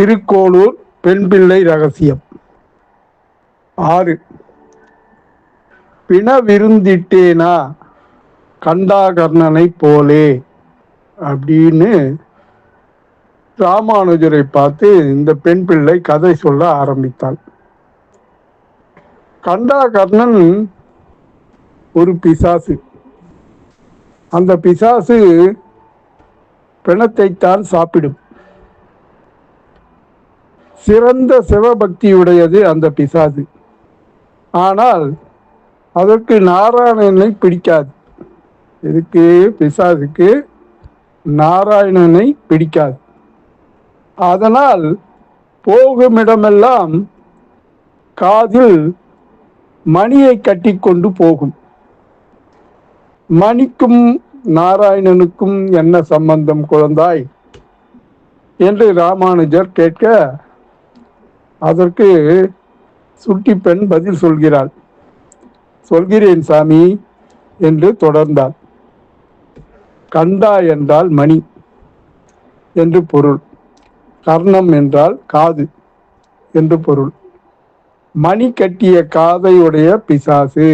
திருக்கோளூர் பெண் பிள்ளை ரகசியம். ஆறு. பிண விருந்திட்டேனா கண்டாகர்ணனை போலே அப்படின்னு ராமானுஜரை பார்த்து இந்த பெண் பிள்ளை கதை சொல்ல ஆரம்பித்தாள். கண்டாகர்ணன் ஒரு பிசாசு. அந்த பிசாசு பிணத்தைத்தான் சாப்பிடும். சிறந்த சிவபக்தியுடையது அந்த பிசாது ஆனால் அதற்கு நாராயணனை பிடிக்காது. இதுக்கு பிசாதுக்கு நாராயணனை பிடிக்காது. அதனால் போகுமிடமெல்லாம் காதில் மணியை கட்டிக்கொண்டு போகும். மணிக்கும் நாராயணனுக்கும் என்ன சம்பந்தம் குழந்தாய்? என்று ராமானுஜர் கேட்க அதற்கு சுட்டி பெண் பதில் சொல்கிறாள். சொல்கிறேன் சாமி என்று தொடர்ந்தாள். கண்டா என்றால் மணி என்று பொருள். கர்ணம் என்றால் காது என்று பொருள். மணி கட்டிய காதையுடைய பிசாசு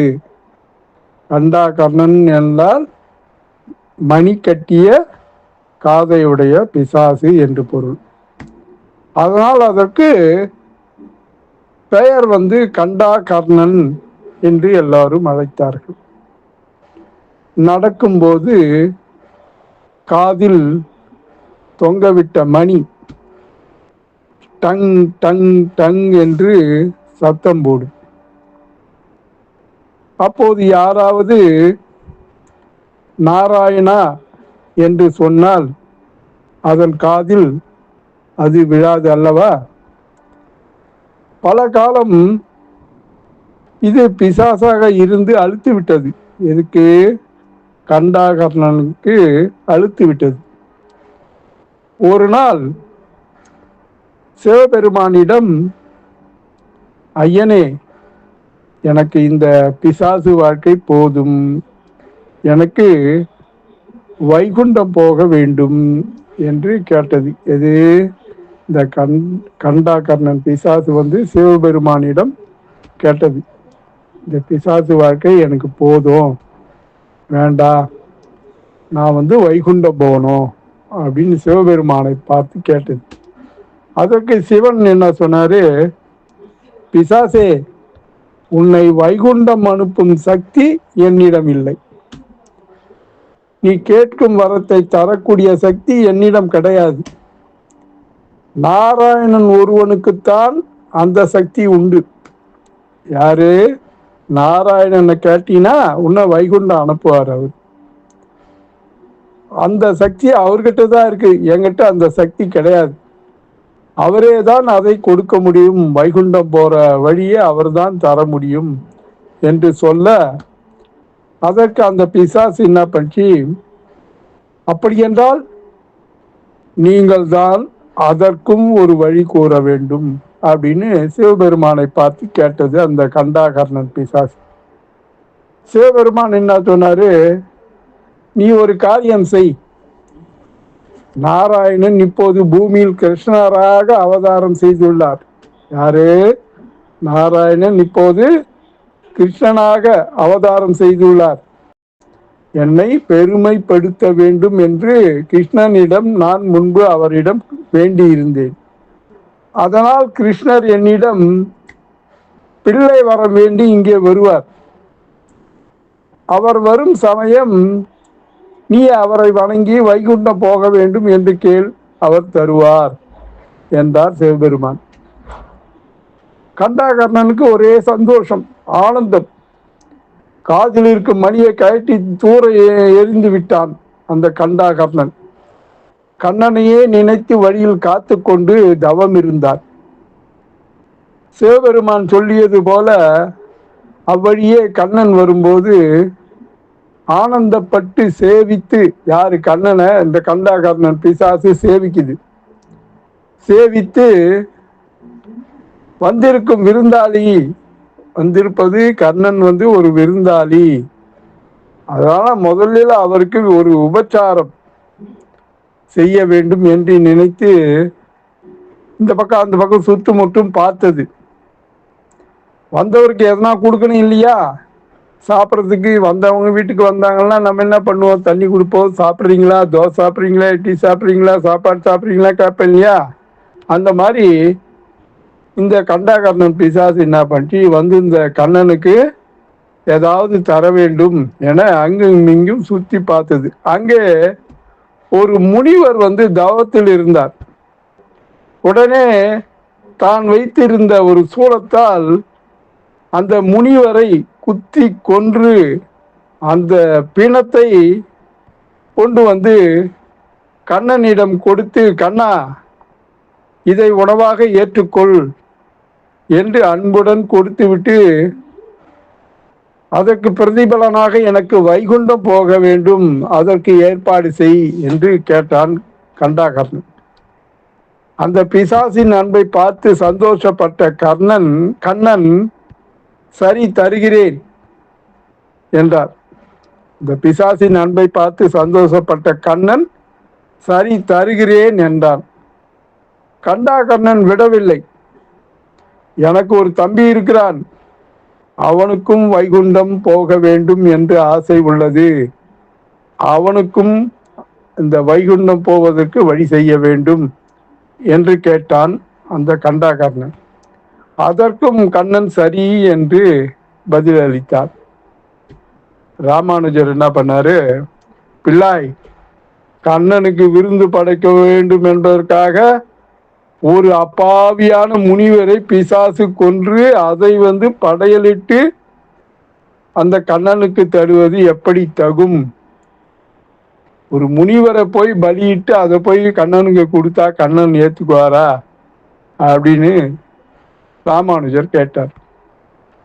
கண்டா கர்ணன் என்றால் மணி கட்டிய காதையுடைய பிசாசு என்று பொருள். அதனால் அதற்கு பெயர் வந்து கண்டா கர்ணன் என்று எல்லாரும் அழைத்தார்கள். நடக்கும்போது காதில் தொங்கவிட்ட மணி டங் டங் டங் என்று சத்தம் போடும். அப்போது யாராவது நாராயணா என்று சொன்னால் அதன் காதில் அது விழாது அல்லவா? பல காலம் இது பிசாசாக இருந்து அழுத்து விட்டது எதுக்கு? கண்டாகர்ணனுக்கு அழுத்து விட்டது ஒரு நாள் சிவபெருமானிடம் ஐயனே எனக்கு இந்த பிசாசு வாழ்க்கை போதும். எனக்கு வைகுண்டம் போக வேண்டும் என்று கேட்டது. எது? இந்த கண் கண்டாகர்ணன் பிசாசு வந்து சிவபெருமானிடம் கேட்டது. இந்த பிசாசு வாழ்க்கை எனக்கு போதும். வேண்டாம் நான் வந்து வைகுண்டம் போகணும் அப்படின்னு சிவபெருமானை பார்த்து கேட்டது. அதற்கு சிவன் என்ன சொன்னாரு? பிசாசே உன்னை வைகுண்டம் அனுப்பும் சக்தி என்னிடம் இல்லை. நீ கேட்கும் வரத்தை தரக்கூடிய சக்தி என்னிடம் கிடையாது. நாராயணன் ஒருவனுக்குத்தான் அந்த சக்தி உண்டு. யாரு? நாராயணனை கேட்டீங்கன்னா உன்னை வைகுண்டம் அனுப்புவார் அவர். அந்த சக்தி அவர்கிட்ட தான் இருக்கு. என்கிட்ட அந்த சக்தி கிடையாது. அவரே தான் அதை கொடுக்க முடியும். வைகுண்டம் போற வழியை அவர்தான் தர முடியும் என்று சொல்ல அதற்கு அந்த பிசாசு என்ன பண்ணி அப்படி என்றால் நீங்கள் தான் அதற்கும் ஒரு வழி கூற வேண்டும் அப்படின்னு சிவபெருமானை பார்த்து கேட்டது அந்த கண்டாகர்ணன் பிசாசு. சிவபெருமான் என்ன சொன்னாரு? நீ ஒரு காரியம் செய். நாராயணன் இப்போது பூமியில் கிருஷ்ணராக அவதாரம் செய்துள்ளார். யாரு? நாராயணன் இப்போது கிருஷ்ணனாக அவதாரம் செய்துள்ளார். என்னை பெருமைப்படுத்த வேண்டும் என்று கிருஷ்ணனிடம் நான் முன்பு அவரிடம் வேண்டியிருந்தேன். அதனால் கிருஷ்ணர் என்னிடம் பிள்ளை வர வேண்டி இங்கே வருவார். அவர் வரும் சமயம் நீ அவரை வணங்கி வைகுண்டம் போக வேண்டும் என்று கேள் அவர் தருவார் என்றார் சிவபெருமான். கண்டாகர்ணனுக்கு ஒரே சந்தோஷம் ஆனந்தம். காதில் இருக்கும் மணியை கழட்டி தூர எ- எறிந்து விட்டான் அந்த கண்டாகர்ணன் கண்ணனையே நினைத்து வழியில் காத்து கொண்டு தவம் இருந்தார் சிவபெருமான் சொல்லியது போல அவ்வழியே கண்ணன் வரும்போது ஆனந்தப்பட்டு சேவித்து யாரு கண்ணனை? இந்த கண்டாகர்ணன் பிசாசு சேவிக்குது. சேவித்து வந்திருக்கும் விருந்தாளி வந்திருப்பது கர்ணன் வந்து ஒரு விருந்தாளி. அதனால முதலில் அவருக்கு ஒரு உபச்சாரம் செய்ய வேண்டும் என்று நினைத்து இந்த பக்கம் அந்த பக்கம் சுத்து முட்டும் பார்த்தது. வந்தவருக்கு எதனா கொடுக்கணும் இல்லையா? சாப்பிட்றதுக்கு வந்தவங்க வீட்டுக்கு வந்தாங்கன்னா நம்ம என்ன பண்ணுவோம்? தண்ணி கொடுப்போம். சாப்பிட்றீங்களா? தோசை சாப்பிட்றீங்களா? இட்லி சாப்பிட்றீங்களா? சாப்பாடு சாப்பிட்றீங்களா? கேட்பேன் இல்லையா? அந்த மாதிரி இந்த கண்டாகர்ணன் பிசாசு என்ன பண்ணி வந்து இந்த கண்ணனுக்கு ஏதாவது தர வேண்டும் என அங்கும் இங்கும் சுற்றி பார்த்தது. அங்கே ஒரு முனிவர் வந்து தவத்தில் இருந்தார். உடனே தான் வைத்திருந்த ஒரு சூளத்தால் அந்த முனிவரை குத்தி கொன்று அந்த பிணத்தை கொண்டு வந்து கண்ணனிடம் கொடுத்து கண்ணா இதை உணவாக ஏற்றுக்கொள். என்று அன்புடன் கொடுத்துவிட்டு அதற்கு பிரதிபலனாக எனக்கு வைகுண்டம் போக வேண்டும் அதற்கு ஏற்பாடு செய் என்று கேட்டான் கண்டாகர்ணன். அந்த பிசாசின் அன்பை பார்த்து சந்தோஷப்பட்ட கர்ணன் கண்ணன் சரி தருகிறேன் என்றார். இந்த பிசாசின் அன்பை பார்த்து சந்தோஷப்பட்ட கண்ணன் சரி தருகிறேன் என்றான். கண்டாகர்ணன் விடவில்லை. எனக்கு ஒரு தம்பி இருக்கிறான். அவனுக்கும் வைகுண்டம் போக வேண்டும் என்று ஆசை உள்ளது. அவனுக்கும் இந்த வைகுண்டம் போவதற்கு வழி செய்ய வேண்டும் என்று கேட்டான் அந்த கண்டாகர்ணன். அதற்கும் கண்ணன் சரி என்று பதிலளித்தார். ராமானுஜர் என்ன பண்ணாரு? பிள்ளாய் கண்ணனுக்கு விருந்து படைக்க வேண்டும் என்பதற்காக ஒரு அப்பாவியான முனிவரை பிசாசு கொன்று அதை வந்து படையலிட்டு அந்த கண்ணனுக்கு தருவது எப்படி தகும்? ஒரு முனிவரை போய் பலியிட்டு அதை போய் கண்ணனுக்கு கொடுத்தா கண்ணன் ஏத்துக்குவாரா? அப்படின்னு ராமானுஜர் கேட்டார்.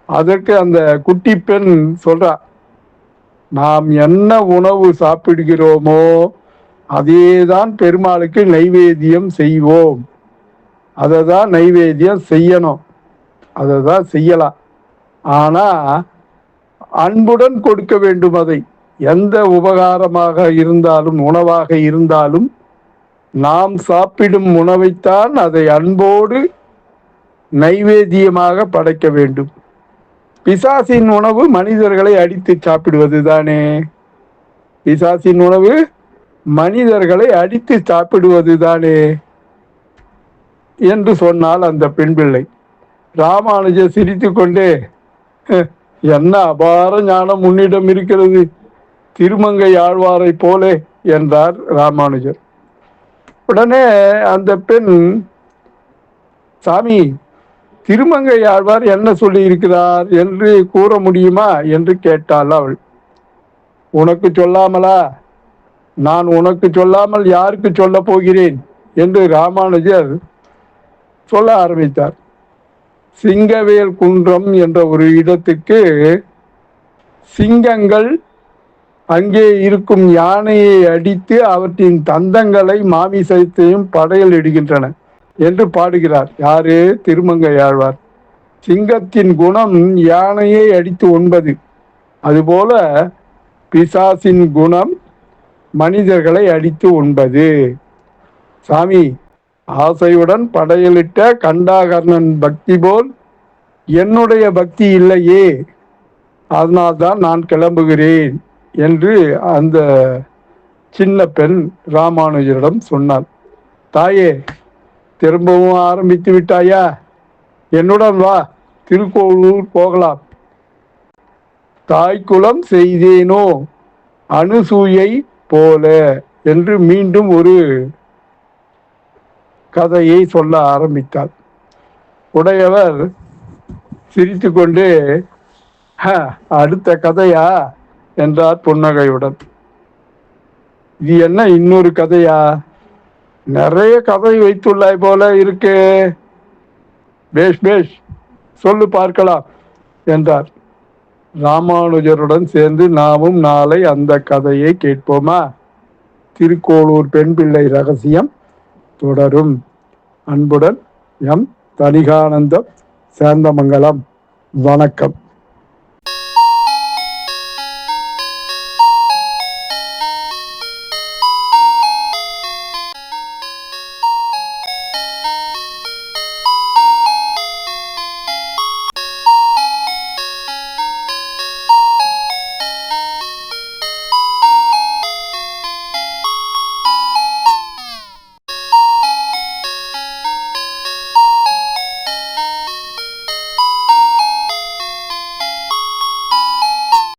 அதற்கு அந்த குட்டி பெண் சொல்றா நாம் என்ன உணவு சாப்பிடுகிறோமோ அதேதான் பெருமாளுக்கு நைவேத்தியம் செய்வோம். அதை தான் நைவேத்தியம் செய்யணும். அதை தான் செய்யலாம். ஆனால் அன்புடன் கொடுக்க வேண்டும் அதை. எந்த உபகாரமாக இருந்தாலும் உணவாக இருந்தாலும் நாம் சாப்பிடும் உணவைத்தான் அதை அன்போடு நைவேத்தியமாக படைக்க வேண்டும். பிசாசின் உணவு மனிதர்களை அடித்து சாப்பிடுவது தானே பிசாசின் உணவு மனிதர்களை அடித்து சாப்பிடுவது தானே என்று சொன்னால் அந்த பெண் பிள்ளை ராமானுஜர் சிரித்து கொண்டே என்ன அபார ஞானம் உன்னிடம் இருக்கிறது? திருமங்கை ஆழ்வாரை போலே என்றார் ராமானுஜர். உடனே அந்த பெண் சாமி திருமங்கை ஆழ்வார் என்ன சொல்லி இருக்கிறார் என்று கூற முடியுமா? என்று கேட்டாள் அவள். உனக்கு சொல்லாமலா? நான் உனக்கு சொல்லாமல் யாருக்கு சொல்ல போகிறேன்? என்று ராமானுஜர் சொல்ல ஆரம்பித்தார். சிங்கவேல் குன்றம் என்ற ஒரு இடத்துக்கு சிங்கங்கள் அங்கே இருக்கும் யானையை அடித்து அவற்றின் தந்தங்களை மாமிசத்தையும் படையல் இடுகின்றன என்று பாடுகிறார். யாரு? திருமங்கையாழ்வார். சிங்கத்தின் குணம் யானையை அடித்து உண்பது. அதுபோல பிசாசின் குணம் மனிதர்களை அடித்து உண்பது. சாமி ஆசையுடன் படையலிட்ட கண்டாகர்ணன் பக்தி போல் என்னுடைய பக்தி இல்லையே அதனால்தான் நான் கிளம்புகிறேன் என்று அந்த சின்ன பெண் ராமானுஜரிடம் சொன்னார் தாயே திரும்பவும் ஆரம்பித்து விட்டாயா? என்னுடன் வா திருக்கோளூர் போகலாம். தாய்க்குலம் செய்தேனோ அனுசூயை போல என்று மீண்டும் ஒரு கதையை சொல்ல ஆரம்பித்தார் உடையவர் சிரித்துக்கொண்டு "ஹ, அடுத்த கதையா? என்றார் புன்னகையுடன். இது என்ன இன்னொரு கதையா? நிறைய கதை வைத்துள்ளாய் போல இருக்கு. பேஷ் பேஷ் சொல்லு பார்க்கலாம் என்றார். ராமானுஜருடன் சேர்ந்து நாமும் நாளை அந்த கதையை கேட்போமா? திருக்கோளூர் பெண் பிள்ளை ரகசியம் தொடரும். அன்புடன் எம் தனிகானந்தம் சேந்தமங்கலம். வணக்கம்.